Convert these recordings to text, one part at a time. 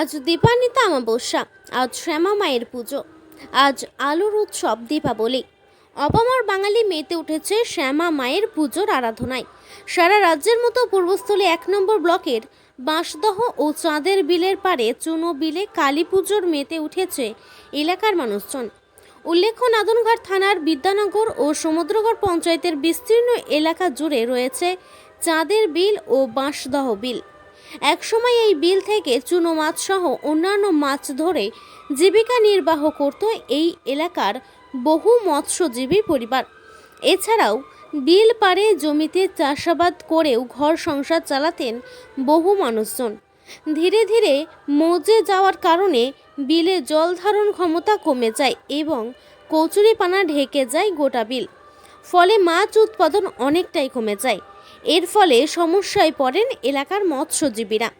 আজ দীপান্বিতা অমাবস্যা, আজ শ্যামা মায়ের পুজো, আজ আলোর উৎসব দীপাবলি। অপামর বাঙালি মেতে উঠেছে শ্যামা মায়ের পুজোর আরাধনায়। সারা রাজ্যের মতো পূর্বস্থলী এক নম্বর ব্লকের বাঁশদহ ও চাঁদের বিলের পারে চুনো বিলে কালী পুজোর মেতে উঠেছে এলাকার মানুষজন। উল্লেখ্য, নাদনঘাট থানার বিদ্যানগর ও সমুদ্রগড় পঞ্চায়েতের বিস্তীর্ণ এলাকা জুড়ে রয়েছে চাঁদের বিল ও বাঁশদহ বিল। একসময় এই বিল থেকে চুনো মাছ সহ অন্যান্য মাছ ধরে জীবিকা নির্বাহ করত এই এলাকার বহু মৎস্যজীবী পরিবার। এছাড়াও বিল পাড়ে জমিতে চাষাবাদ করেও ঘর সংসার চালাতেন বহু মানুষজন। ধীরে ধীরে মজে যাওয়ার কারণে বিলে জল ধারণ ক্ষমতা কমে যায় এবং কচুরিপানা ঢেকে যায় গোটা বিল। ফলে মাছ উৎপাদন অনেকটাই কমে যায়। এর ফলে সমস্যায় পড়েন এলাকার মৎস্যজীবীরা।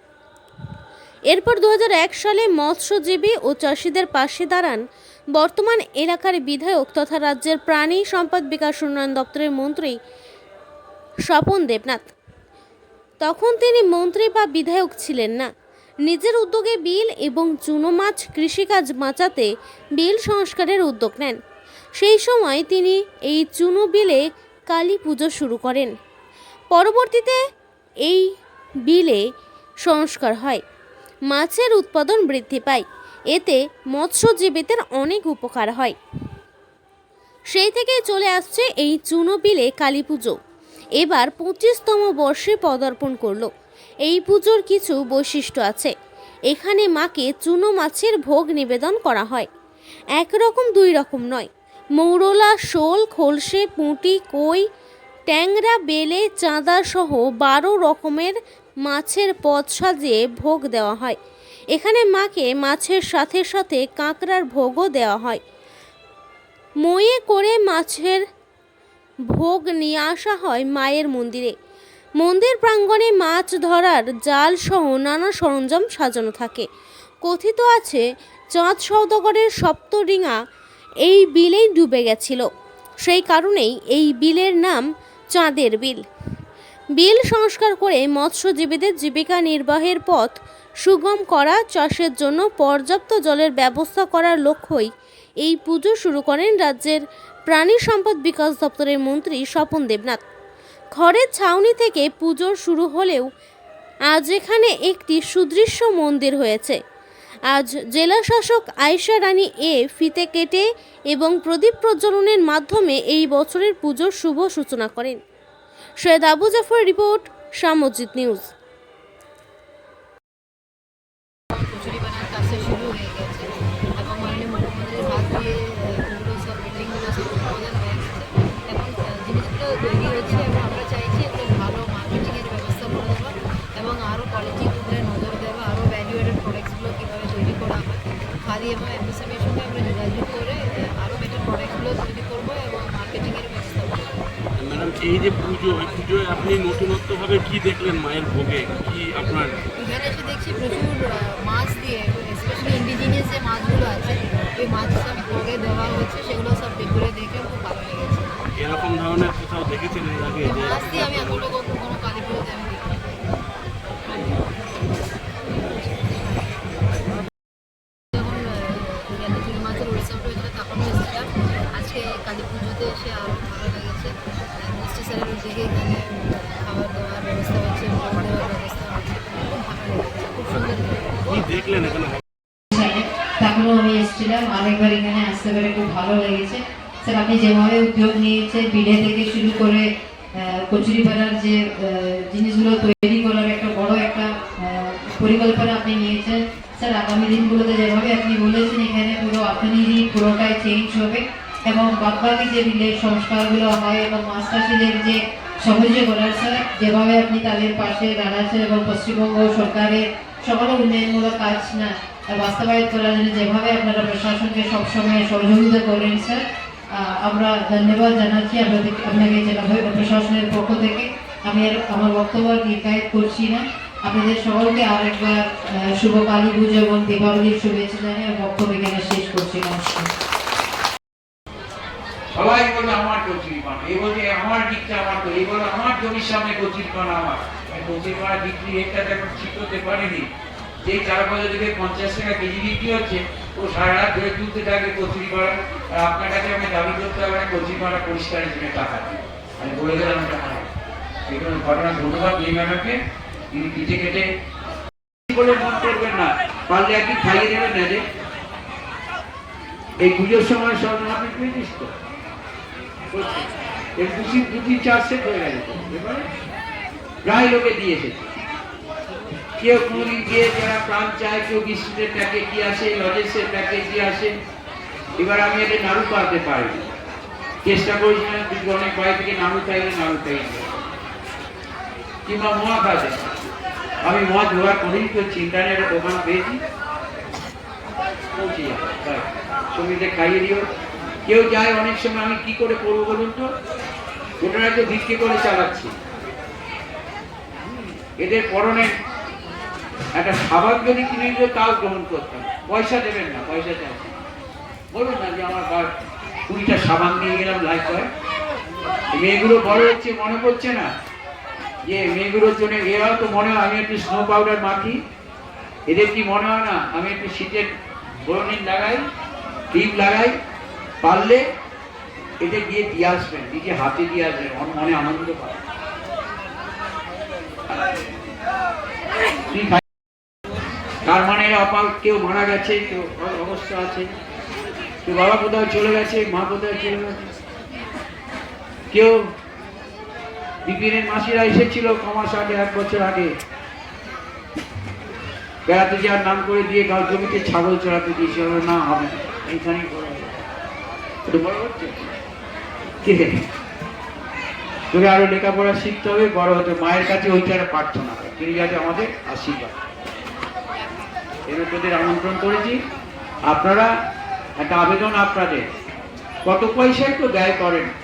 এরপর দু হাজার এক সালে মৎস্যজীবী ও চাষিদের পাশে দাঁড়ান বর্তমান এলাকার বিধায়ক তথা রাজ্যের প্রাণী সম্পদ বিকাশ উন্নয়ন দপ্তরের মন্ত্রী স্বপন দেবনাথ। তখন তিনি মন্ত্রী বা বিধায়ক ছিলেন না। নিজের উদ্যোগে বিল এবং চুনো মাছ কৃষিকাজ বাঁচাতে বিল সংস্কারের উদ্যোগ নেন। সেই সময় তিনি এই চুনো বিলে কালী পুজো শুরু করেন। পরবর্তীতে এই বিলে সংস্কার হয়। মাছের উৎপাদন বৃদ্ধি পায়। এতে মৎস্যজীবীদের অনেক উপকার হয়। সেই থেকেই চলে আসছে এই চুনো বিলে কালী পুজো। এবার পঁচিশতম বর্ষে পদার্পণ করল। এই পুজোর কিছু বৈশিষ্ট্য আছে। এখানে মাকে চুনো মাছের ভোগ নিবেদন করা হয়। একরকম, দুই রকম নয়। মৌরলা, শোল, খোলসে, পুঁটি, কই ট্যাংরা, বেলে, চাঁদা সহ বারো রকমের মাছের পদ সাজিয়ে ভোগ দেওয়া হয়। এখানে মাকে মাছের সাথে সাথে কাঁকড়ার ভোগও দেওয়া হয়। ময়ে করে মাছের ভোগ নিয়ে আসা হয় মায়ের মন্দিরে। মন্দির প্রাঙ্গণে মাছ ধরার জাল সহ নানা সরঞ্জাম সাজানো থাকে। কথিত আছে, চাঁদ সৌদাগরের সপ্তডিঙা এই বিলেই ডুবে গেছিল। সেই কারণেই এই বিলের নাম চাঁদের বিল। বিল সংস্কার করে মৎস্যজীবীদের জীবিকা নির্বাহের পথ সুগম করা চাষের জন্য পর্যাপ্ত জলের ব্যবস্থা করার লক্ষ্যই এই পুজো শুরু করেন রাজ্যের প্রাণী সম্পদ বিকাশ দপ্তরের মন্ত্রী স্বপন দেবনাথ। খড়ের ছাউনি থেকে পুজো শুরু হলেও আজ এখানে একটি সুদৃশ্য মন্দির হয়েছে। আজ জেলা শাসক আয়সা রানী এ ফিতে কেটে এবং প্রদীপ প্রজ্বলনের মাধ্যমে এই বছরের পুজোর শুভ সূচনা করেন। Syed Abu Jafar report সামজিৎ news. এই যে পুজো এই পুজোয় আপনি নতুনত্বভাবে কি দেখলেন মায়ের ভোগে? কি আপনার? এখানে এসে দেখছি? প্রচুর মাছ দিয়ে স্পেশালি ইন্ডিজিনিয়াস যে মাছগুলো আছে ওই মাছ সব ভোগে দেওয়া হচ্ছে সেগুলো সব ঘুরে দেখে খুব ভালো লেগেছে। এরকম ধরনের কোথাও দেখেছেন এর আগে? যে মাছ দিয়ে আমি এখনও কোনো কালী পুজোতে আমি দেখিনি। আজকে কালী পুজোতে এসে আরও ভালো লেগেছে। স্যারের উদ্যোগে এখানে খাবার দাবার ব্যবস্থা হচ্ছে ভোগ দেওয়ার ব্যবস্থা হচ্ছে। খুব সুন্দর। দেখলেন এখানে? তখনও আমি এসেছিলাম আরেকবার এখানে আসতে পেরে খুব ভালো লেগেছে। স্যার আপনি যেভাবে উদ্যোগ নিয়েছে বিড়ে থেকে শুরু করে আহ, কচুরিপাড়ার যে আহ, জিনিসগুলো তৈরি করার একটা বড় একটা আহ, পরিকল্পনা আপনি নিয়েছেন। স্যার আগামী দিনগুলোতে যেভাবে আপনি বলেছেন এখানে পুরো আপনারই পুরোটাই চেঞ্জ হবে। এবং বাদবাকি যে বিলের সংস্কারগুলো হয় এবং চাষিদের যে সাহায্য করার স্যার যেভাবে আপনি তাদের পাশে দাঁড়াচ্ছেন এবং পশ্চিমবঙ্গ সরকারের সকল উন্নয়নমূলক কাজ না বাস্তবায়ন করার জন্য যেভাবে আপনারা প্রশাসনকে সবসময় সহযোগিতা করেন স্যার আমরা ধন্যবাদ জানাচ্ছি আপনাদের আপনাকে জেলা প্রশাসনের পক্ষ থেকে। আমি আর আমার বক্তব্য দীর্ঘায়িত করছি না। আপনাদের সকলকে আরেকবার শুভ কালী পুজো এবং দীপাবলির শুভেচ্ছা জানিয়ে বক্তব্য এখানে শেষ করছি। নমস্কার। সবাই বলে আমার কচুরি পানা। এই বলছে আমার দিকটা আমার তো, এই বলে আমার জমির সামনে কচুরি পানা আমার। আমি কচুরি পানা বিক্রি এটা এখন ঠিক হতে পারিনি। যেই চারা পয়সা থেকে পঞ্চাশ টাকা কেজি বিক্রি হচ্ছে, ও সারা রাত ধরে তুলতে থাকে কচুরি পাড়া আর আপনার কাছে আমি দাবি করতে হবে না, কচুরি পাড়া পরিষ্কারের জন্য টাকা। আমি বলে গেলাম হয় এই কোনো ঘটনা ধন্যবাদ এই ম্যাডামকে তিনি পিঠে কেটে বলে মন করবেন না। পারলে একদিন খাইয়ে দেবেন না যে। এই পুজোর সময় সব আপনি পেয়েছিস কেউ কোনোদিন কেউ এবার আমি এদের নাড়ু পাতে পারি। চেষ্টা করেছিলাম যদি অনেক বাইরে থেকে নাড়ু চাইলে নাড়ু চাইলে কিংবা মোয়া খাতে আমি মোয়া জোগাড় করেই করছি ইন্টারনেটে দোকান পেয়েছি। পৌঁছে যাবে। সঙ্গীতে খাইয়ে দিও। কেউ যায়, অনেক সময় আমি কি করে করব বলুন তো? ওনারা তো ভিক্ষে করে চালাচ্ছি। এদের পরনে একটা সাবান যদি কিনে দিত তাও গ্রহণ করতাম। পয়সা দেবেন না, পয়সা চাইছেন বলুন না যে আমার বার কুড়িটা সাবান নিয়ে গেলাম লাইফ হয় মেয়েগুলো বড় হচ্ছে, মনে পড়ছে না? যে মেয়েগুলোর জন্য এরাও তো মনে হয় আমি একটু স্নো পাউডার মাখি। এদের কি মনে হয় না আমি একটু শীতের বরণিন লাগাই টিপ লাগাই? পারলে এটা গিয়ে দিয়ে আসবেন, নিজে হাতে দিয়ে আসবেন, মন- আনন্দ পায় তার মানে অপার কেউ মারা গেছে, কেউ অবস্থা আছে। কেউ বাবা কোথাও চলে গেছে, মা কোথাও চলে গেছে? কেউ বিপিনের মাসিরা এসেছিল কমাস আগে, এক বছর আগে। বেড়াতে যাওয়ার নাম করে দিয়ে গাছ জমিতে ছাগল চড়াতে দিয়েছে ওরা না, হবে না। এইখানেই বড় হবে। একটু বড় হচ্ছে ঠিক আছে তোকে আরও লেখাপড়া শিখতে হবে, বড় হতে মায়ের কাছে ওইটার প্রার্থনা। তিনি আছে আমাদের? আশীর্বাদ। তোদের আমন্ত্রণ করেছি। আপনারা একটা আবেদন আপনাদের। কত পয়সা একটু ব্যয় করেন?